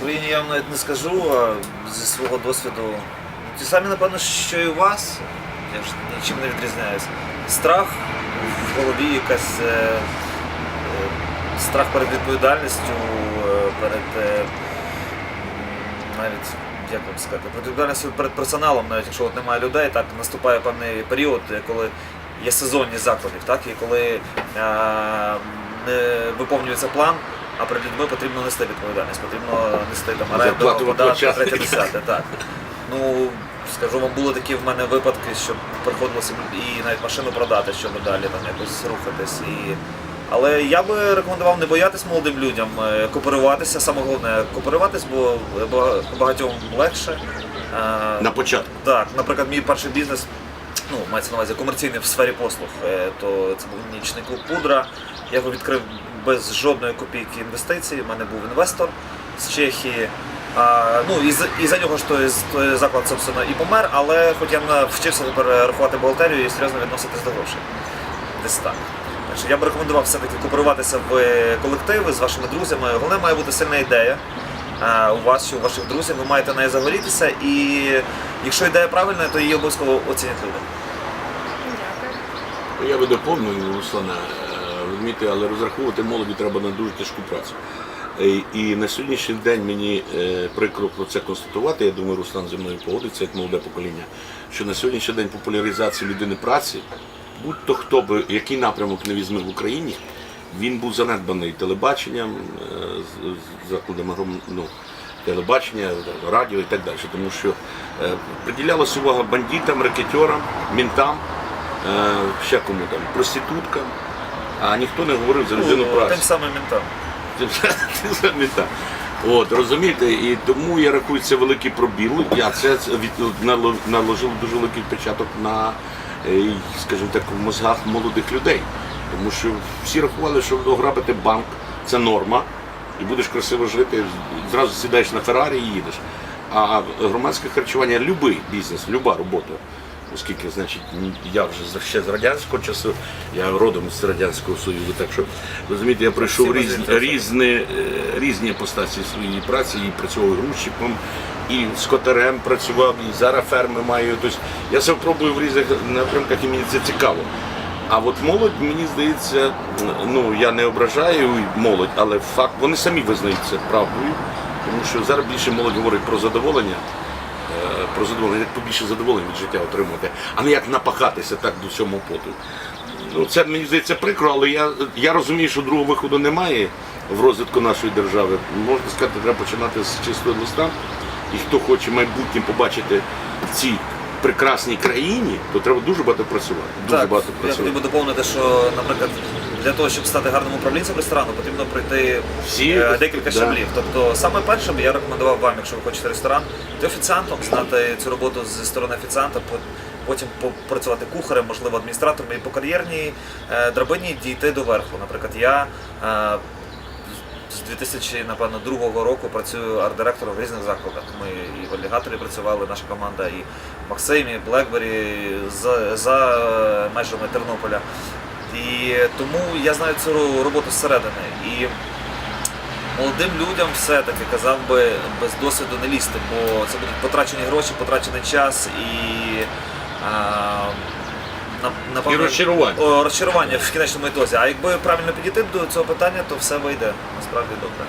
Україні я вам навіть не скажу, а зі свого досвіду. Ті самі, напевно, що і у вас. Я ж нічим не відрізняюсь. Страх в голові, якась е, е, страх перед відповідальністю, е, перед е, навіть. Як вам сказати, перед перед персоналом, навіть якщо от немає людей, так наступає певний період, е, коли є сезонні закладів, так, і коли е, не виповнюється план, а перед людьми потрібно нести відповідальність, потрібно нести там оренду, податки, третє, десяте. Так. Ну, скажу вам, були такі в мене випадки, що приходилося і навіть машину продати, щоб далі там якось рухатись. І... Але я би рекомендував не боятись молодим людям, е, кооперуватися, саме головне кооперуватись, бо багатьом легше. Е, На початку. так, наприклад, мій перший бізнес, ну, мається на увазі комерційний в сфері послуг, е, то це був нічний клуб Пудра. Я його відкрив без жодної копійки інвестицій. У мене був інвестор з Чехії. А, ну, і, і за нього ж той, той заклад, собственно, і помер, але хоч я навчився тепер рахувати бухгалтерію і серйозно відноситись до грошей. Десь так. Я б рекомендував все-таки кооперуватися в колективи з вашими друзями. Головне має бути сильна ідея у вас чи у ваших друзів. Ви маєте нею загорітися, і якщо ідея правильна, то її обов'язково оцінять люди. Я би доповнив Руслана, е, розумієте, але розраховувати молоді треба на дуже тяжку працю. Е, І на сьогоднішній день мені е, прикро про це констатувати. Я думаю, Руслан зі мною погодиться як молоде покоління. Що на сьогоднішній день популяризації людини праці, будь-то хто би який напрямок не візьме в Україні, він був занедбаний телебаченням, е, закладами ну, телебачення, радіо і так далі. Тому що е, приділялася увага бандитам, рекетьорам, мінтам, е, ще кому там, проституткам, а ніхто не говорив за людину Ну, праці. Тим самим ментам. Це саме так. От, розумієте, і тому я рахую це великий пробіл. Я це від, наложив дуже великий відпечаток на, скажімо так, в мозгах молодих людей. Тому що всі рахували, що ограбити банк це норма, і будеш красиво жити, зразу сідаєш на Феррарі і їдеш. А громадське харчування, будь-який бізнес, люба робота. Оскільки, значить, я вже ще з радянського часу, я родом з радянського союзу, так що розумієте, я пройшов різні, різні, е, різні апостації своєї праці, і працював грузчиком, і скотарем працював, і зараз ферми маю. Тобто я себе пробую в різних напрямках і мені це цікаво. А от молодь, мені здається, ну я не ображаю молодь, але факт, вони самі визнають це правдою, тому що зараз більше молодь говорить про задоволення е, про задоволення, як побільше задоволення від життя отримувати, а не як напахатися так до цьому поту. Ну, це мені здається прикро, але я, я розумію, що другого виходу немає в розвитку нашої держави. Можна сказати, треба починати з чистого листа. І хто хоче майбутнє побачити в цій прекрасній країні, то треба дуже багато працювати. Дуже так, багато я хотів би доповнити, що, наприклад, для того, щоб стати гарним управлінцем ресторану, потрібно пройти Всі, е, декілька да. щаблів. Тобто, саме перше би я рекомендував вам, якщо ви хочете ресторан, бути офіціантом, знати цю роботу зі сторони офіціанта, по- потім попрацювати кухарем, можливо, адміністратором і по кар'єрній е, драбині дійти до верху. Наприклад, я е, з 2000, напевно, другого року працюю арт-директором в різних закладах. Ми і в алігаторі працювали, наша команда, і в Максимі, Блекбері, за, за межами Тернополя. І тому я знаю цю роботу зсередини. І молодим людям все-таки казав би без досвіду не лізти, бо це будуть потрачені гроші, потрачений час і. А, напевно, І розчарування. О, розчарування в кінечному ітозі. А якби правильно підійти до цього питання, то все вийде насправді добре.